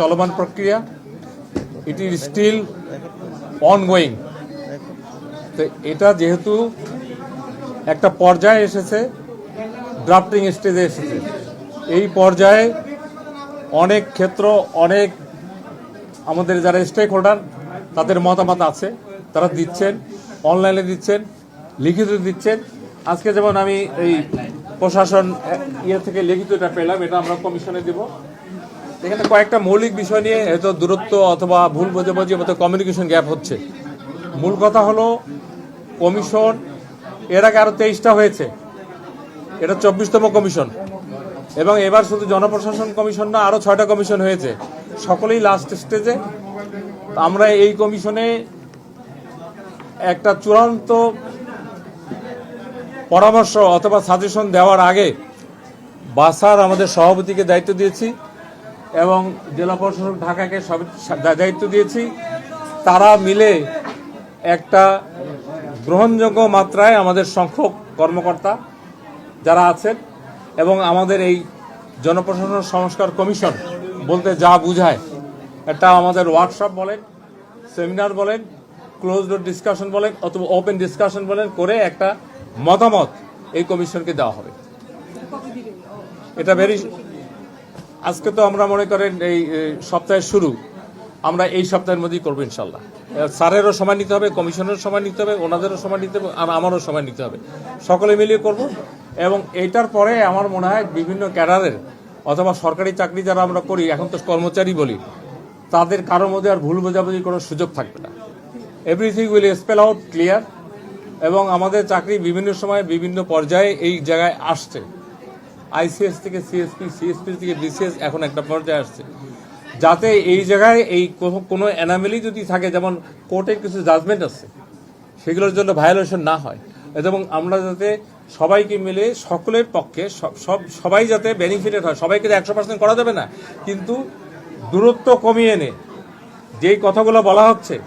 চলমান প্রক্রিয়া it is still ongoing তো এটা যেহেতু একটা পর্যায়ে এসেছে ড্রাফটিং স্টেজে এসেছে। এই পর্যায়ে অনেক ক্ষেত্র, অনেক আমাদের যারা স্টেক হোল্ডার তাদের মতামত আছে। তারা দিচ্ছেন অনলাইনে দিচ্ছেন, লিখিত দিচ্ছেন। আজকে যেমন আমি এই প্রশাসন ইয়ে থেকে লিখিত এটা পেলাম, এটা আমরা কমিশনে দিব। এখানে কয়েকটা মৌলিক বিষয় নিয়ে হয়তো দূরত্ব অথবা ভুল বোঝাবুঝি মতো কমিউনিকেশন গ্যাপ হচ্ছে। মূল কথা হলো কমিশন এর আগে আরও তেইশটা হয়েছে। এটা চব্বিশতম কমিশন এবং এবার শুধু জনপ্রশাসন কমিশন না, আরও ছয়টা কমিশন হয়েছে। সকলেই লাস্ট স্টেজে আমরা এই কমিশনে একটা চূড়ান্ত পরামর্শ অথবা সাজেশন দেওয়ার আগে বাসার আমাদের সভাপতিকে দায়িত্ব দিয়েছি। এবং জেলা প্রশাসক ঢাকাকে সব দায়িত্ব দিয়েছি। তারা মিলে একটা গ্রহণযোগ্য মাত্রায় আমাদের সংখ্যক কর্মকর্তা যারা আছেন এবং আমাদের এই জনপ্রশাসন সংস্কার কমিশন বলতে যা বুঝায় একটা আমাদের ওয়ার্কশপ বলেন সেমিনার বলেন ক্লোজ ডোর ডিসকাশন বলেন, অথবা ওপেন ডিসকাশন বলেন করে একটা মতামত এই কমিশনকে দেওয়া হবে। এটা ভেরি আজকে তো আমরা মনে করেন এই সপ্তাহের শুরু। আমরা এই সপ্তাহের মধ্যেই করব ইনশাল্লাহ স্যারেরও সময় নিতে হবে কমিশনেরও সময় নিতে হবে, ওনাদেরও সময় নিতে হবে, আর আমারও সময় নিতে হবে। সকলে মিলিয়ে করব। এবং এইটার পরে আমার মনে হয় বিভিন্ন ক্যাডারের অথবা সরকারি চাকরি যারা আমরা করি, এখন তো কর্মচারী বলি, তাদের কারোর মধ্যে আর ভুল বোঝাবুঝি কোনো সুযোগ থাকবে না। Everything will spell out clear এবং আমাদের চাকরি বিভিন্ন সময় বিভিন্ন পর্যায়ে এই জায়গায় আসছে। আইসিএস থেকে সিএসপি সিএসপি থেকে বিসিএস এখন একটা পর্যায়ে আসছে। যাতে এই জায়গায় এই কোনো- অ্যানামেলি যদি থাকে, যেমন কোর্টের কিছু জাজমেন্ট আছে, সেগুলোর জন্য ভায়োলেশন না হয়। এবং আমরা যাতে সবাইকে মিলে, সকলের পক্ষে, সব- সব, সবাই যাতে বেনিফিটেড হয়, সবাইকে একশো পার্সেন্ট করা যাবে না, কিন্তু দূরত্ব কমিয়ে এনে, যেই কথাগুলো বলা হচ্ছে,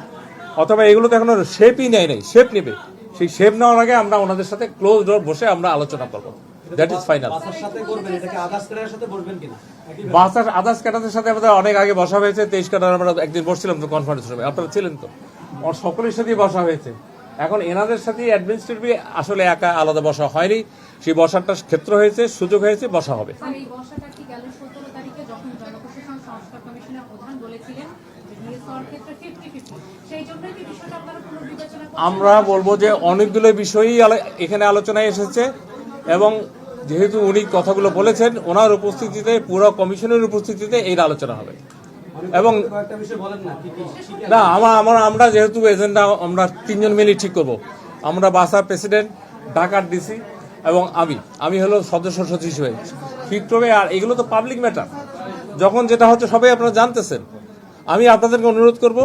অথবা এগুলো তো এখনও শেপই নেয় নাই শেপ নেবে। সেই শেপ নেওয়ার আগে আমরা ওনাদের সাথে ক্লোজ ডোর বসে আমরা আলোচনা করব। দ্যাট ইজ ফাইনাল বাসার আদার্স ক্রেডারের সাথে আমাদের অনেক আগে বসা হয়েছে তেইশ ক্যাডার আমরা একদিন বসছিলাম তো কনফারেন্স রুমে আপনারা ছিলেন তো? আর সকলের সাথেই বসা হয়েছে। এখন এনাদের সাথে অ্যাডমিনিস্ট্রেটিভ আসলে একা আলাদা বসা হয়নি। সেই বসারটা ক্ষেত্র হয়েছে সুযোগ হয়েছে বসা হবে। আর এই বর্ষাটা কি গেল সতেরো তারিখে যখন জনপ্রশাসন সংস্কার কমিশনের প্রধান বলেছিলেন যে ডিএসওর ক্ষেত্রে ফিফটি ফিফটি সেই জন্যই কি বিষয়টা আপনারা পুনর্বিবেচনা করছেন? আমরা বলব যে অনেকগুলো বিষয়ই আলো- এখানে আলোচনায় এসেছে এবং যেহেতু উনি কথাগুলো বলেছেন, ওনার উপস্থিতিতে, পুরো কমিশনের উপস্থিতিতে এই আলোচনা হবে। এবং না, আমার আমার আমরা যেহেতু এজেন্ডা, আমরা তিনজন মিলে ঠিক করব। আমরা বাসার প্রেসিডেন্ট, ঢাকার ডিসি এবং আমি। আমি হলো সদস্য সচিব হিসেবে। ঠিক করবে আর এগুলো তো পাবলিক ম্যাটার যখন যেটা হচ্ছে সবাই আপনারা জানতেছেন। আমি আপনাদেরকে অনুরোধ করব